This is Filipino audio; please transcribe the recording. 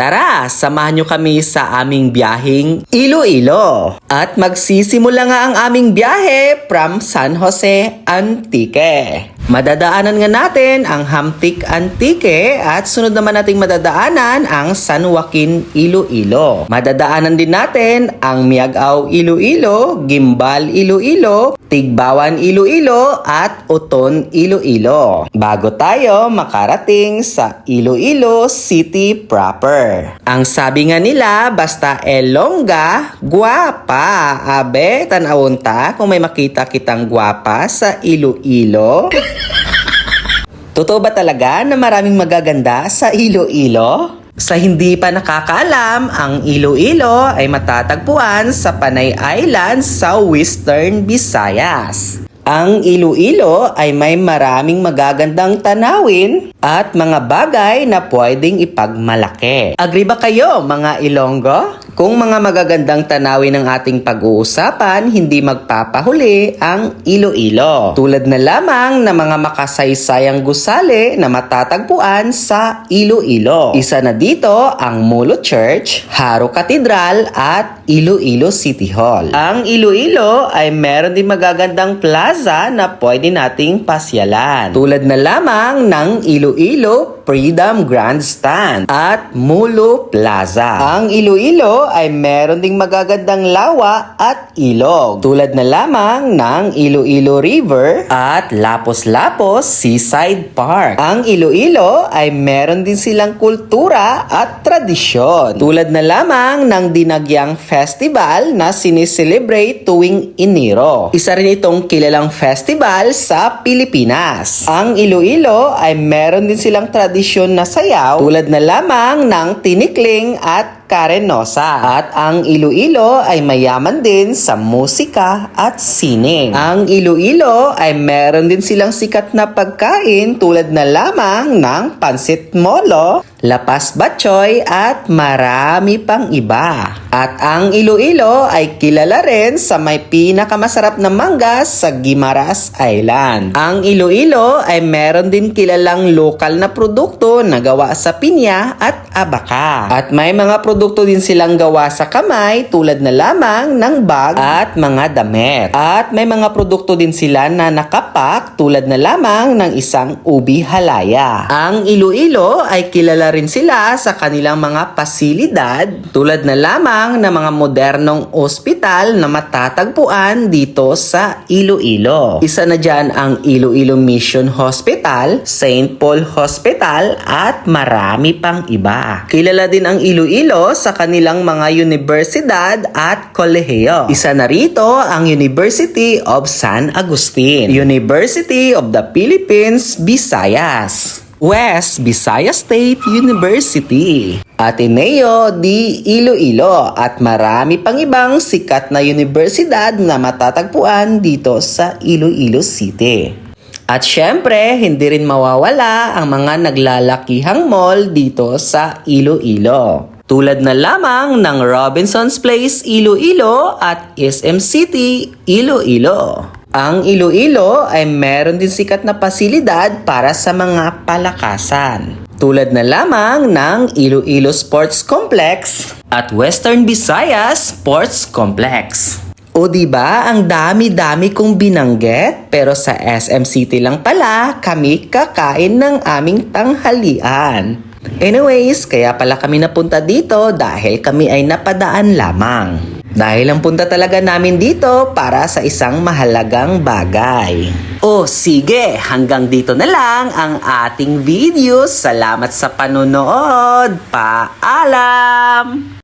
Tara, samahan nyo kami sa aming biyaheng Iloilo. At magsisimula nga ang aming biyahe from San Jose, Antique. Madadaanan nga natin ang Hamtik Antique at sunod naman nating madadaanan ang San Joaquin Iloilo. Madadaanan din natin ang Miagaw Iloilo, Gimbal Iloilo, Tigbawan Iloilo at Uton Iloilo. Bago tayo makarating sa Iloilo City proper. Ang sabi nga nila, basta elongga, guwapa. Abe, tanawon ta kung may makita kitang guwapa sa Iloilo. Totoo ba talaga na maraming magaganda sa Iloilo? Sa hindi pa nakakaalam, ang Iloilo ay matatagpuan sa Panay Island sa Western Visayas. Ang Iloilo ay may maraming magagandang tanawin at mga bagay na pwedeng ipagmalaki. Agree ba kayo mga Ilonggo? Kung mga magagandang tanawin ng ating pag-uusapan, hindi magpapahuli ang Iloilo. Tulad na lamang na mga makasaysayang gusali na matatagpuan sa Iloilo. Isa na dito ang Mulo Church, Haro Cathedral at Iloilo City Hall. Ang Iloilo ay meron din magagandang plaza na pwede nating pasyalan. Tulad na lamang ng Iloilo Freedom Grandstand at Mulo Plaza. Ang Iloilo ay meron ding magagandang lawa at ilog. Tulad na lamang ng Iloilo River at Lapos-Lapos Seaside Park. Ang Iloilo ay meron din silang kultura at tradisyon. Tulad na lamang ng Dinagyang Festival na sineselebrate tuwing Enero. Isa rin itong kilalang festival sa Pilipinas. Ang Iloilo ay meron din silang tradisyon na sayaw tulad na lamang ng tinikling at Karenosa. At ang Iloilo ay mayaman din sa musika at sining. Ang Iloilo ay meron din silang sikat na pagkain tulad na lamang ng pansit molo, lapas batchoy at marami pang iba. At ang Iloilo ay kilala rin sa may pinakamasarap na manggas sa Guimaras Island. Ang Iloilo ay meron din kilalang lokal na produkto na gawa sa pinya at abaka. At may mga produkto din silang gawa sa kamay tulad na lamang ng bag at mga damit. At may mga produkto din sila na nakapak tulad na lamang ng isang ubi halaya. Ang Iloilo ay kilala rin sila sa kanilang mga pasilidad tulad na lamang ng mga modernong ospital na matatagpuan dito sa Iloilo. Isa na dyan ang Iloilo Mission Hospital, St. Paul Hospital at marami pang iba. Kilala din ang Iloilo sa kanilang mga universidad at kolehiyo. Isa na rito ang University of San Agustin, University of the Philippines, Visayas. West Visayas State University, Ateneo di Iloilo at marami pang ibang sikat na universidad na matatagpuan dito sa Iloilo City. At syempre, hindi rin mawawala ang mga naglalakihang mall dito sa Iloilo. Tulad na lamang ng Robinson's Place Iloilo at SM City Iloilo. Ang Iloilo ay meron din sikat na pasilidad para sa mga palakasan. Tulad na lamang ng Iloilo Sports Complex at Western Visayas Sports Complex. O di ba ang dami-dami kong binanggit pero sa SM City lang pala kami kakain ng aming tanghalian. Anyways, kaya pala kami napunta dito dahil kami ay napadaan lamang. Dahil ang punta talaga namin dito para sa isang mahalagang bagay. O sige, hanggang dito na lang ang ating video. Salamat sa panonood. Paalam!